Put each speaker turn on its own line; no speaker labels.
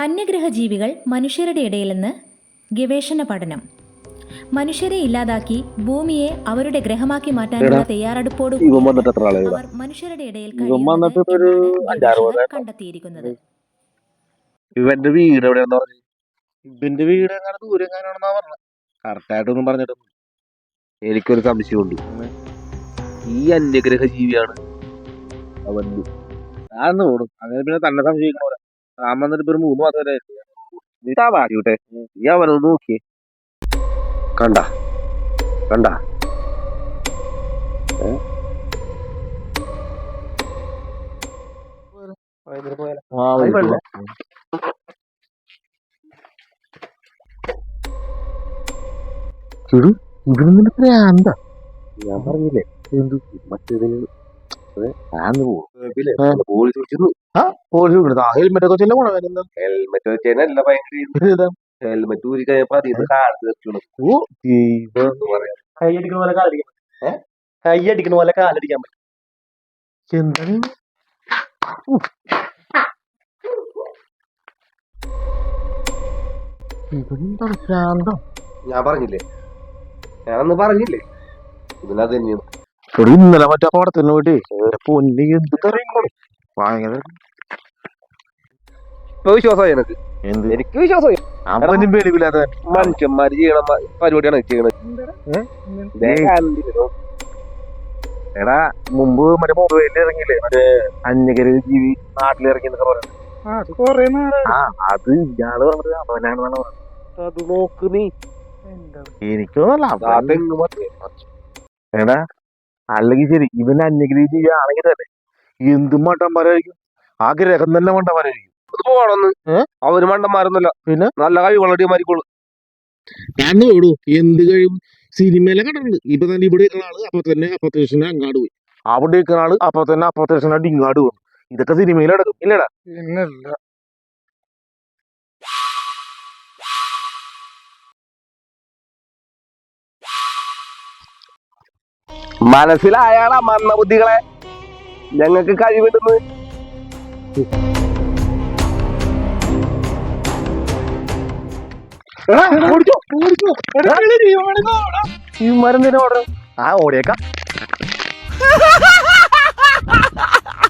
അന്യഗ്രഹ ജീവികൾ മനുഷ്യരുടെ ഇടയിലെന്ന് ഗവേഷണ പഠനം. മനുഷ്യരെ ഇല്ലാതാക്കി ഭൂമിയെ അവരുടെ ഗ്രഹമാക്കി മാറ്റാനുള്ള തയ്യാറെടുപ്പോട് അവർ മനുഷ്യരുടെ ഇടയിൽ. കണ്ടെത്തിയിരിക്കുന്നത്.
ഇവന്റെ വീട് എവിടെയാന്ന് പറഞ്ഞു? ഇവന്റെ വീട് എങ്ങനെ ദൂരെ എങ്ങനെയാണെന്നാ പറഞ്ഞത് കറക്റ്റായിട്ടൊന്നും പറഞ്ഞിട്ടൊന്നും എനിക്കൊരു സംശയമുണ്ട്. ഈ അന്യഗ്രഹ ജീവിയാണ് അവൻ ആന്ന് ഓടും അങ്ങനെ പിന്നെ തന്നെ സംശയിക്കണ താൻ വന്നിട്ട് ഇപ്പൊ ഒരു മൂന്ന് മാസം വരെ ആയിട്ടില്ല. നീ താ ബാക്കിട്ടെ നീ നോക്കിയേ. കണ്ട? കണ്ട? ഇവിടുന്ന് എന്താ ഞാൻ പറഞ്ഞില്ലേ? എന്തു? മറ്റേതിന് പോലീസ്
ആ ഹെൽമെറ്റ് ഒക്കെ ചെല്ലാം പോണ വരുന്നത്
ഹെൽമെറ്റ് വെച്ചതിനല്ല ഭയങ്കര ഹെൽമെറ്റ് ഊരി കഴിഞ്ഞപ്പോ അതിന് കാൽ തീർച്ചു
ഓ ദൈവം.
എന്ന് പറയാം.
കൈയടിക്കുന്ന പോലെ കാലടിക്കാൻ പറ്റും. കൈയടിക്കുന്ന പോലെ കാലടിക്കാൻ പറ്റും. എന്താണ്? ഇവനെന്താണ് ശാന്തം
ഞാൻ പറഞ്ഞില്ലേ? ഞാൻ അന്ന് പറഞ്ഞില്ലേ? ഇതിനത് തന്നെയാണ്
എടി ഇന്നലെ മറ്റേ പടത്തിന് പോയിട്ട് എന്റെ പൊന്നി എന്ത് ഭയങ്കര
ഇപ്പൊ വിശ്വാസമായി എനിക്ക്.
എന്ത്?
എനിക്ക് വിശ്വാസമായി
അവനും പേടിയില്ലാത്ത
മനുഷ്യന്മാര് ചെയ്യണ പരിപാടിയാണ് ചെയ്യണത്?
എടാ മുമ്പ് മറ്റേ മൊബൈലിൽ ഇറങ്ങിയില്ലേ? മറ്റേ അന്യകര ജീവി നാട്ടിലിറങ്ങി എന്നൊക്കെ പറഞ്ഞു ആ അത് ഇയാൾ പറഞ്ഞത് അവനാണെന്നാണ് പറഞ്ഞത്.
അത് നോക്ക് നീ.
എനിക്കൊന്നല്ല എടാ അല്ലെങ്കിൽ ശരി ഇവനെ അന്യഗ്രഹ ചെയ്യുകയാണെങ്കിൽ തന്നെ എന്തും മണ്ടന്മാരായിരിക്കും? ആ ഗ്രഹം തന്നെ മണ്ടന്മാരായിരിക്കും. ഏ?
അവർ മണ്ടന്മാരൊന്നുമല്ല.
പിന്നെ?
നല്ല കഴിവുള്ള മാറിക്കോളൂ
ഞാൻ ഓടും എന്ത് കഴിവ്? സിനിമയിലെ കണ്ടിട്ടുണ്ട്. ഇപ്പൊ തന്നെ ഇവിടെ ഇരിക്കുന്ന ആൾ അപ്പൊ തന്നെ അപ്പത്തേഷന് അങ്ങാട് പോയി. അവിടെ ഇരിക്കുന്ന ആൾ അപ്പൊ തന്നെ അപ്പത്തേഷനായിട്ട് ഇങ്ങാട് പോകും ഇതൊക്കെ സിനിമയിലെടുക്കും ഇല്ലടാ?
മനസ്സിലായാളാ മന്ദബുദ്ധികളെ ഞങ്ങൾക്ക് കഴിവിടുന്നു.
ഈ മരുന്നിനെ ഓർഡർ ആ ഓടിയേക്കാം.